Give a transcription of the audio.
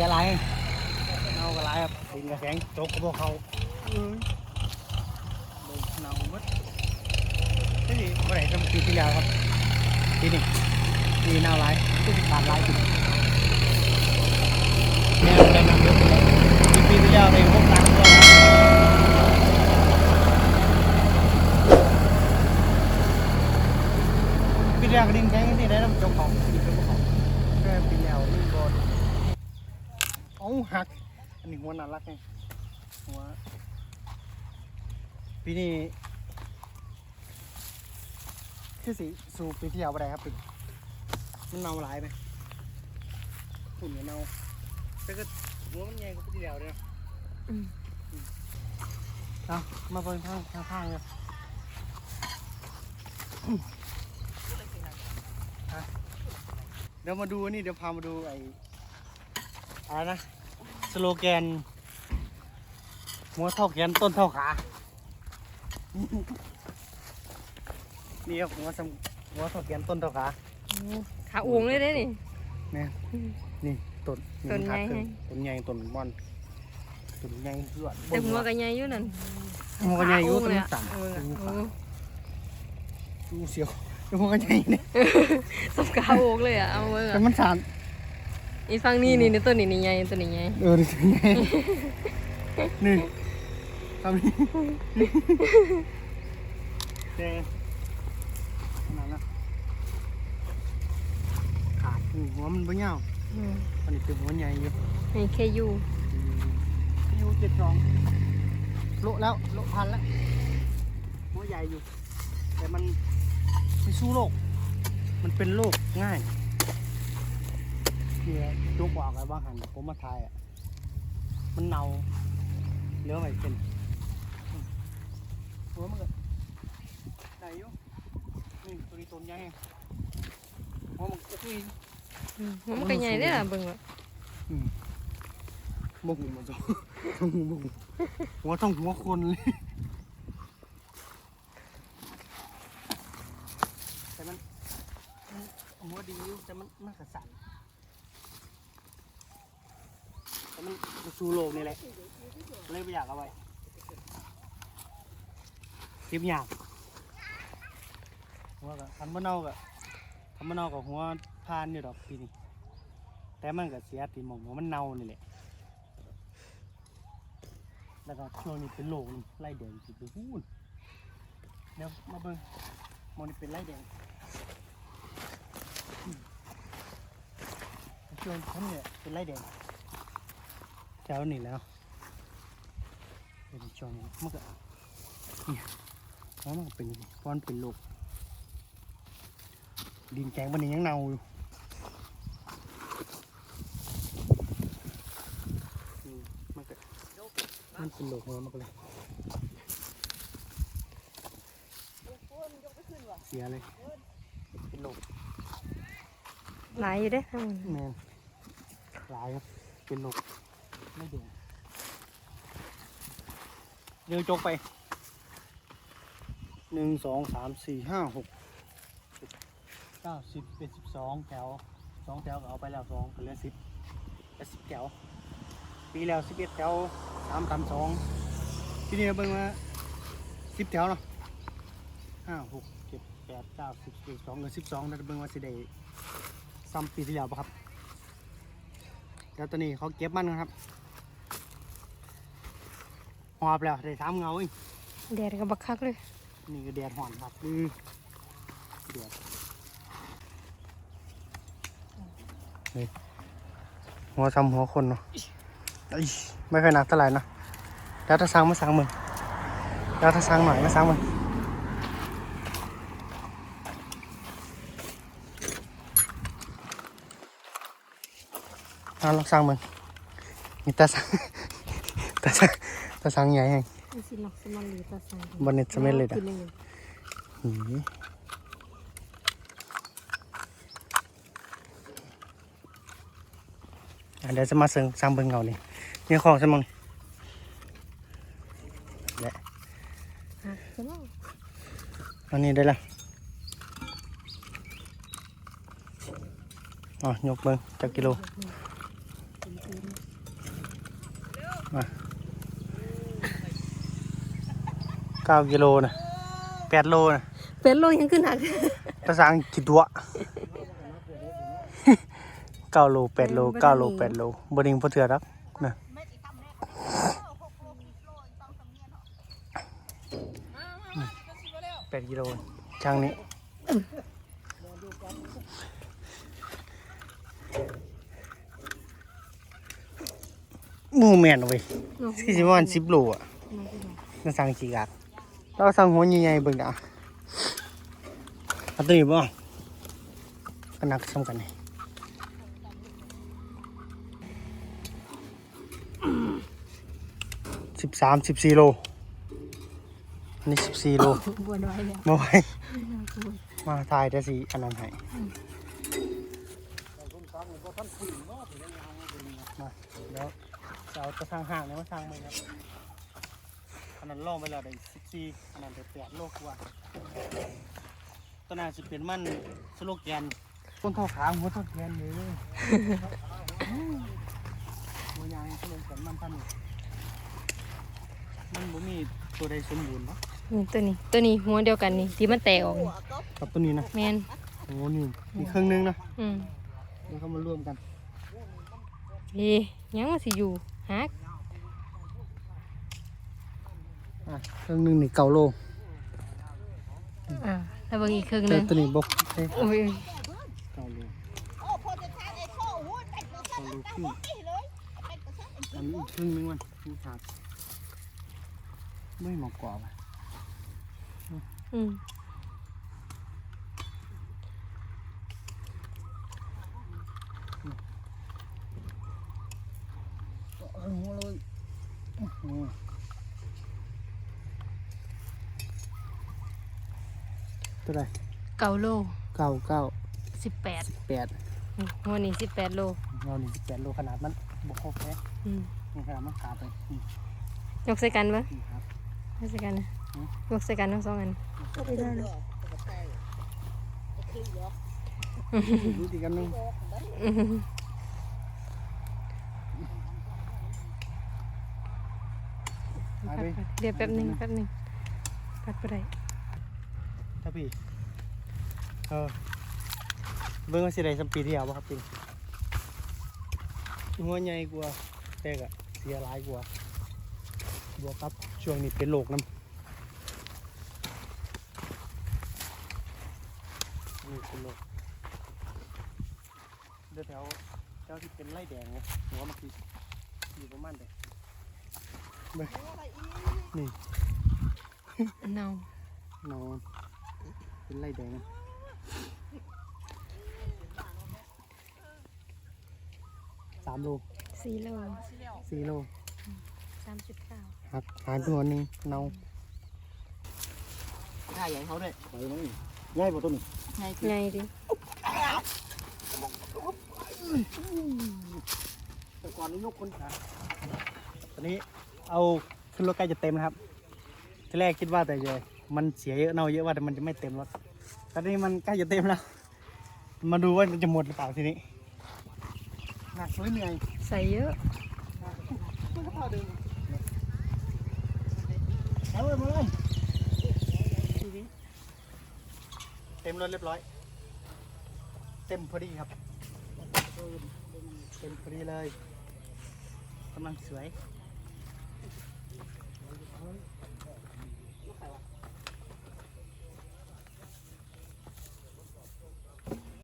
สียหลายเน่ากระไรครับดินกระแข็งโจกกับพวกเขาอืมลงเน่าหมดนี่เมื่อไหร่ทำปีที่แล้วครับปีนี้ปีเน่าหลายปีที่ขาดหลายปีแม่ได้นำเยอะเลยปีที่แล้วในพวกตังค์ด้วยนะปีที่แล้วก็ดินแข็งที่ได้น้ำโจกของดินเป็นพวกเขาแค่ปีแล้วนี่บอล เอาหัก อันนี้หัวน่ารักไงหัวปีนี้คือสิสูบปีที่แล้วไปได้ครับปีมันเน่าหลายไหมฝุ่นมันเน่าแต่ก็หัวมันใหญ่กว่าปีที่แล้วเลยนะอืมเอามาเบิ่งทางทางทางเลยฮะเดี๋ยวมาดูอันนี่เดี๋ยวพามาดูไอ้ อะไรนะ สโลแกนหัวเท่าแขนต้นเท่าขา นี่ครับหัวสำหัวเท่าแขนต้นเท่าขาขาอ้วงเลยได้นี่เนี่ยนี่ต้นต้นใหญ่หักขึ้ให้ ต้นใหญ่ต้นบอนต้นใหญ่เพื่อนแต่หัวก็ใหญ่อยู่นั่นหัวก็ใหญ่อยู่ขาต้นเลยสั่นเออต้นเอขาอดูเสียวหัวก็ใหญ่เนี่ย สมขาอ้วงเลยอะเอาเบิ่งแต่อะมันสั่น อีฟังนี่นี่นี่ตัวนี้นี่ใหญ่ตัวนี้ใหญ่เออนี่ต้นใหญ่นี่ทำนี่เด้ขนาดนั้นขาดนี่หัวมันบ่ยาวอืมอันนี้เป็นหัวใหญ่อยู่ให้แค่อยู่อยู่เจ็ดสองโลแล้วโลพันแล้วหัวใหญ่อยู่ แต่มันไม่สู้โรคมันเป็นโรคง่าย เนี่ยยกออกอะไรบ้างหันผมมาทายอะ มันเน่าเหลือไม่เป็นอืมหัวมันก็ได้อยู่นี่ตัวนี้ต้นใหญ่หัวมันก็คืออืมมันก็ใหญ่ได้อล่ะเบิ่งว่าบงมาจ้ะบงหัวต้องหัวคนเลยแต่มันมันหัวดีอยู่แต่มันมันกระสันแต่ มันมันชูโลนี่แหละเลยไม่อยากเอาไว้เก็บยากหัวกับทำมะนาวกับทำมะนาวกับหัวพานอยู่ดอกปีนี้แต่มันก็เสียตีหมองหัวมันเน่านี่แหละแล้วก็ช่วงนี้เป็นโลนี่ไล่แดงสิไปพูนเดี๋ยวมาเบิ่งมองนี่เป็นไล่แดงอืมช่วงผมเนี่ยเป็นไล่แดงแถวนี้แหล้วเป็นช่วงนี้มันก็เนี่ยเพราะมันก็เป็นเพราะมันเป็นโลกดินแข็งมันนี่ยังเน่าอยู่อืมมันก็มันเป็นโลกมันก็เลยเสียเลยเป็นโลกหลายอยู่เด้อทั้งหมดแมนหลายครับเป็นโลก ไม่เดือดเดินจกไปหนึ่งสองสามสี่ห้าหกเก้าสิบเป็นสิบสองแถวสองแถวก็เอาไปแล้วสองก็เหลือสิบเป็นสิบแถว ปีแล้วสิบเอ็ดแถวสามสามสองที่นี่เบิ่งว่าสิบแถวเนาะห้าหกเจ็ดแปดเก้าสิบสิบเอ็ดสองหรือสิบสองแล้วเบิ่งว่าสิได้ซ้ำปีที่แล้วปะครับแล้วตอนนี้เขาเก็บมันนะครับ หอบแล้วได้สามเงาเองแดดก็บักคักเลย นี่ก็แดดห่อนครับอือแดดเฮ้ยหัวซ้ำหัวคนเนาะเอ้ยไม่เคอยหนักเท่าไหร่นะแล้วถ้าสั่งมาสั่งมึงแล้วถ้าสั่งหน่อยมาสั่งมึงเอาลองสั่งมึงนี่ตาสั่งตาสั่งตาสั่งใหญ่แฮงมันสิลักสมันหรือตาสังบ่เน็ตสมัยเลยอะกินอยู่หืมอะเดี๋ยวจะมาเสริงสั่งเบิ่งเงานี่นี่ของใช่มั้งและอะใช่มั้งอันนี้ได้ละอ๋อยกเบิ่งจักกิโล เป็นเก้ากิโลนะแปดโลนะเป็นโลยังขึ้นหนัก ภาษาอังกฤษวะเก้าโลแปดโลเก้าโลแปดโลบดิงพอเถื่อรักนะแปดกิโลช่างนี้หมูแมนเว้ยที่สิบวันสิบโลอะน่าสั่งจีกัด เราสั่งหัวใหญ่ๆเบิ่งอะเอาตัวนี้บ่ก็นักสำคัญนี่สิบสามสิบสี่โล อันนี้สิบสี่โลบวนไว้แล้วมาไว้มาทายได้สิอันนั้นให้มาเดี๋ยวจะเอาตะทางห่างเนี่ยมาทางไหมครับ อันนั้นล่องไปแล้วได้สิบสี่อันนั้นได้แปดโลกว่าตัวนั้นจะเป็นมันสโลแกนต้นเท่าขาหัวเท่าแขนเลยหัวยางสโลแกนมันพันนี่มันบ่มีตัวใดสมบูรณ์เนาะนี่ตัวนี้ตัวนี้หัวเดียวกันนี่ที่มันแตกออกนี่กับตัวนี้นะแมนโอ้นี่มีครึ่งหนึงนะอืมแล้วก็มารวมกันเฮ้ยังมาสิอยู่ฮัก อะครึ่งหนึงนี่เก้าโลอ่าแล้วเบางอีกครึ่งหแต่นึงตัวนี้บกเอ้ยโอ้ยเก้าโลโอ้พอจะทานไอ้ข้อหูแต่ก็สั่งตั้งหัวตี้เลยแต่ก็สั่งอันนี้อีกครึ่งหนึงมันนี่ขาดไม่เหมาะกว่าว่ะอืม เอาหัวเลยอื้อหือ ตัวใดเก้าโลเก้าเก้าสิบแปดแปดหัวนี้สิบแปดโลเรานี่สิบแปดโลขนาดมันบกครบแค่อืมนี่ขนาดมันขาดไปนี่ยกใส่กันปะนี่ครับ ยกใส่กันนะอืม ยกใส่กันทั้งสองอันดูดีกันหนึงอืมหายไปเดี๋ยวแป๊บหนึงแป๊บหนึงปัดไปได้ ถ้าพี่เออเบิ่งว่าสิได้สัมปีที่แล้วบ่ครับพี่หัวใหญ่กว่าแต่ก็เสียหลายกว่าบวกกับช่วงนี้เป็นโรคน้ำนี่เป็นโรคเดี๋ยวแถวแถวที่เป็นไร่แดงไงหัวมันคืออยู่ประมาณเด็กนี่เน่านอน เป็นไร่แดงนะสามโลสี่โลสี่โลสามสิบเก้าหักหายไปหัวหนึ่งเนาค่าใหญ่เขาด้วยไปไหมง่ายกว่าตัวนี้ไงดิแต่ก่อนนี้ยกคนขาตอนนี้เอาขึ้นรถใกล้จะเต็มนะครับ ทีแรกคิดว่าแต่จะ มันเสียเยอะเน่าเยอะว่าแต่มันจะไม่เต็มรถตอนนี้มันใกล้จะเต็มแล้ว มาดูว่ามันจะหมดหรือเปล่าทีนี้หนักหรือเหนื่อยใส่เยอะมันก็เท่าเดิมเอาเลยมาเลยเต็มรถเรียบร้อย เต็มพอดีครับ เต็มพอดีเลยกำลังสวย